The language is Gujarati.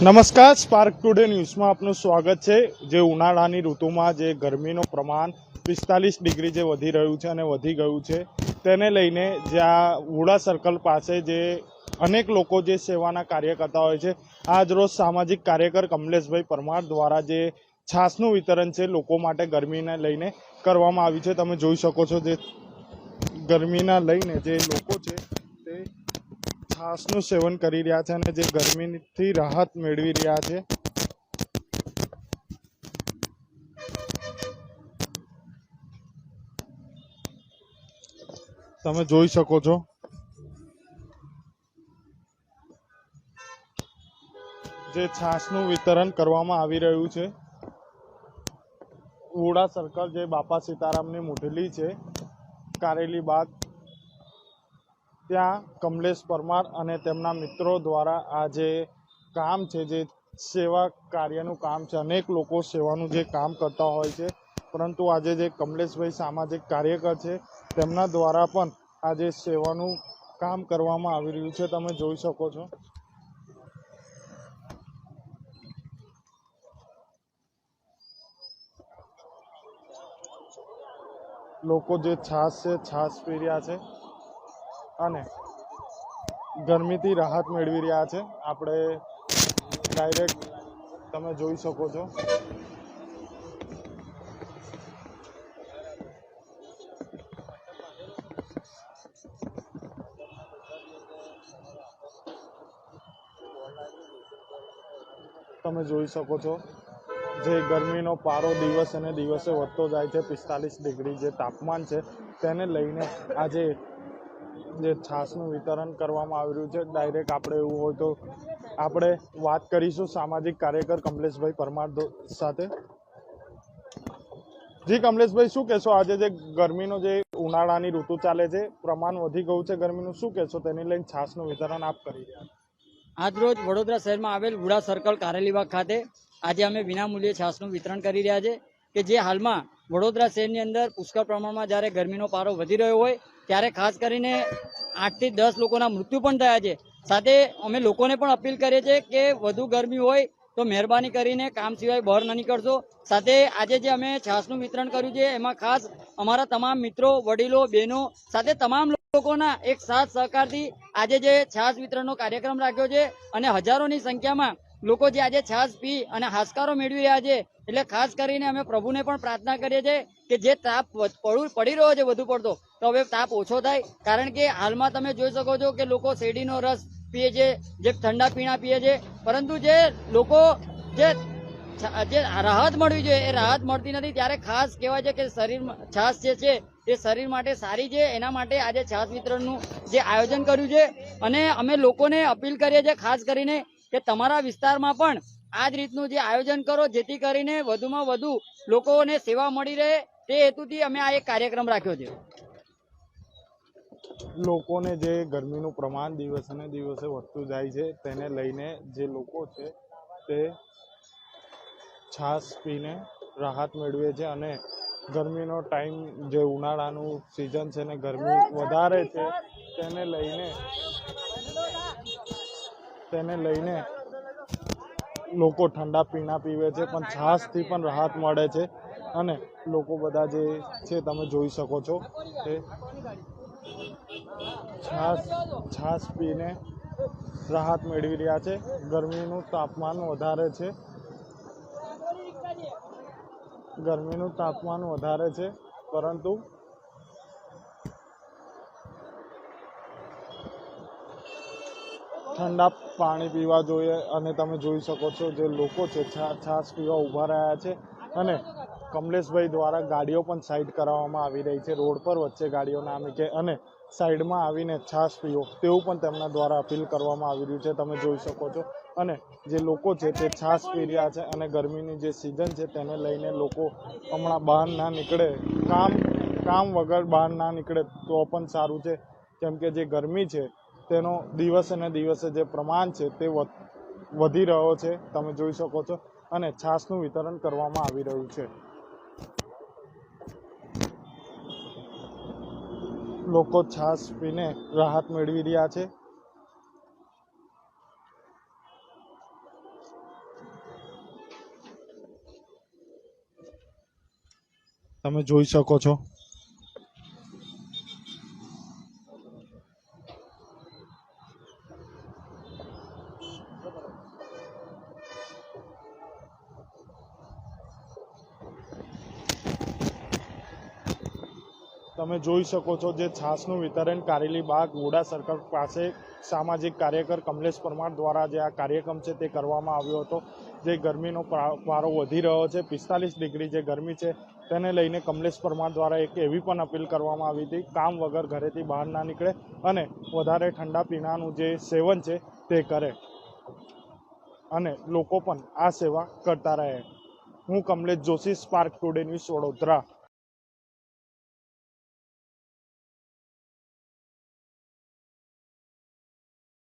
નમસ્કાર સ્પાર્ક ટુડે ન્યૂઝમાં આપનું સ્વાગત છે. જે ઉનાળાની ઋતુમાં જે ગરમીનું પ્રમાણ પિસ્તાલીસ ડિગ્રી જે વધી રહ્યું છે અને વધી ગયું છે, તેને લઈને જ્યાં વુડા સર્કલ પાસે જે અનેક લોકો જે સેવાના કાર્ય કરતા હોય છે, આજ રોજ સામાજિક કાર્યકર કમલેશભાઈ પરમાર દ્વારા જે છાસનું વિતરણ છે લોકો માટે ગરમીને લઈને કરવામાં આવ્યું છે. તમે જોઈ શકો છો જે ગરમીના લઈને જે લોકો છે છાસનું સેવન કરી રહ્યા છે અને જે ગરમીથી રાહત મેળવી રહ્યા છે. તમે જોઈ શકો છો. જે છાસનું વિતરણ કરવામાં આવી રહ્યું છે. ઓડા સર્કલ જે બાપા સીતારામની મુઠેલી છે, કારેલી બાગ ત્યાં કમલેશ પરમાર અને તેમના મિત્રો દ્વારા આ જે કામ છે, જે સેવા કાર્યનું કામ છે, અનેક લોકો સેવાનું જે કામ કરતા હોય છે. પરંતુ આજે જે કમલેશભાઈ સામાજિક કાર્યકર છે, તેમના દ્વારા પણ આજે સેવાનું કામ કરવામાં આવી રહ્યું છે, તમે જોઈ શકો છો. લોકો જે છાશ છે છાશ પી રહ્યા છે. અને ગરમીથી રાહત મેળવી રહ્યા છે. આપણે ડાયરેક્ટ તમે જોઈ શકો છો. તમે જોઈ શકો છો. જે ગરમીનો પારો દિવસે ને દિવસે વધતો જાય છે. પિસ્તાલીસ ડિગ્રી જે તાપમાન છે, તેને લઈને આજે જે છાસનું વિતરણ કરવામાં આવી રહ્યું છે ડાયરેક્ટ આપણે એવું હોય તો આપણે વાત કરીશું સામાજિક કાર્યકર કમલેશભાઈ પરમાર સાથે. જી, કમલેશભાઈ, શું કહેશો? આજે જે ગરમીનો જે ઉનાળાની ઋતુ ચાલે છે, પ્રમાણ વધી ગયું છે ગરમીનું, શું કહેશો? તેને લઈને છાસનું વિતરણ આપ કરી રહ્યા આજરોજ વડોદરા શહેરમાં આવેલ ગુડા સર્કલ કારેલીબાગ ખાતે આજે અમે વિનામૂલ્યે છાસનું વિતરણ કરી રહ્યા છે કે જે હાલમાં વડોદરા શહેરની અંદર પુષ્કળ પ્રમાણમાં જ્યારે ગરમીનો પારો વધી રહ્યો હોય ત્યારે ખાસ કરીને આઠથી દસ લોકોના મૃત્યુ પણ થયા છે. સાથે અમે લોકોને પણ અપીલ કરીએ છીએ કે વધુ ગરમી હોય તો મહેરબાની કરીને કામ સિવાય બહાર ન નીકળશો. સાથે આજે જે અમે છાસનું વિતરણ કર્યું છે, એમાં ખાસ અમારા તમામ મિત્રો, વડીલો, બહેનો, સાથે તમામ લોકોના એક સાથ સહકારથી આજે જે છાસ વિતરણનો કાર્યક્રમ રાખ્યો છે અને હજારોની સંખ્યામાં લોકો જે આજે છાસ પી અને હાશકારો મેળવી રહ્યા છે, એટલે ખાસ કરીને અમે પ્રભુને પણ પ્રાર્થના કરીએ છીએ કે જે તાપ પડું- રહ્યો છે વધુ પડતો, તો હવે તાપ ઓછો થાય. કારણ કે હાલમાં તમે જોઈ શકો છો કે લોકો શેરડીનો રસ પીએ છે, જે ઠંડા પીણા પીએ છે. પરંતુ જે લોકો જે જે રાહત મળવી જોઈએ, એ રાહત મળતી નથી. ત્યારે ખાસ કહેવાય છે કે શરીર છાસ જે છે, એ શરીર માટે સારી છે. એના માટે આજે છાસ વિતરણનું જે આયોજન કર્યું છે. અને અમે લોકોને અપીલ કરીએ છીએ, ખાસ કરીને કે તમારા વિસ્તારમાં પણ આ જ રીતનું જે આયોજન કરો, જેથી કરીને વધુમાં વધુ લોકોને સેવા મળી રહે, તે હેતુથી અમે આ એક કાર્યક્રમ રાખ્યો છે. લોકોને જે ગરમીનું પ્રમાણ દિવસે ને દિવસે વધતું જાય છે, તેને લઈને જે લોકો છે તે છાશ પીને રાહત મેળવે છે અને ગરમીનો ટાઈમ જે ઉનાળાનું સિઝન છે ને ગરમી વધારે છે, તેને લઈને તેને લઈને લોકો ઠંડા પીણા પીવે છે, પણ છાશથી પણ રાહત મળે છે. અને લોકો બધા જે છે, તમે જોઈ શકો છો તે છાશ છાશ પીને રાહત મેળવી રહ્યા છે. ગરમીનું તાપમાન વધારે છે. ગરમીનું તાપમાન વધારે છે, પરંતુ ઠંડા પાણી પીવા જોઈએ અને તમે જોઈ શકો છો જે લોકો છે, છા- છાશ પીવા ઊભા રહ્યા છે અને કમલેશભાઈ દ્વારા ગાડીઓ પણ સાઈડ કરાવવામાં આવી રહી છે, રોડ પર વચ્ચે ગાડીઓ ના મૂકે અને સાઈડમાં આવીને છાશ પીવો તેવું પણ તેમના દ્વારા અપીલ કરવામાં આવી રહ્યું છે, તમે જોઈ શકો છો. અને જે લોકો છે તે છાશ પી રહ્યા છે અને ગરમીની જે સિઝન છે તેને લઈને લોકો હમણાં બહાર ના નીકળે. કામ કામ વગર બહાર ના નીકળે તો પણ સારું છે. કેમ કે જે ગરમી છે તેનો દિવસે ને દિવસે જે પ્રમાણ છે તે વધી રહ્યો છે, તમે જોઈ શકો છો. અને છાશનું વિતરણ કરવામાં આવી રહ્યું છે. લોકો છાશ પીને રાહત મેળવી રહ્યા છે. તમે જોઈ શકો છો. તમે જોઈ શકો છો જે છાસનું વિતરણ કારેલી બાગ વુડા સર્કલ પાસે સામાજિક કાર્યકર કમલેશ પરમાર દ્વારા જે આ કાર્યક્રમ છે તે કરવામાં આવ્યો હતો. જે ગરમીનો પારો વધી રહ્યો છે, પિસ્તાલીસ ડિગ્રી જે ગરમી છે તેને લઈને કમલેશ પરમાર દ્વારા એક એવી પણ અપીલ કરવામાં આવી હતી, કામ વગર ઘરેથી બહાર ના નીકળે અને વધારે ઠંડા પીણાનું જે સેવન છે તે કરે અને લોકો પણ આ સેવા કરતા રહે. હું Kamlesh Joshi, Spark Today News Vadodara.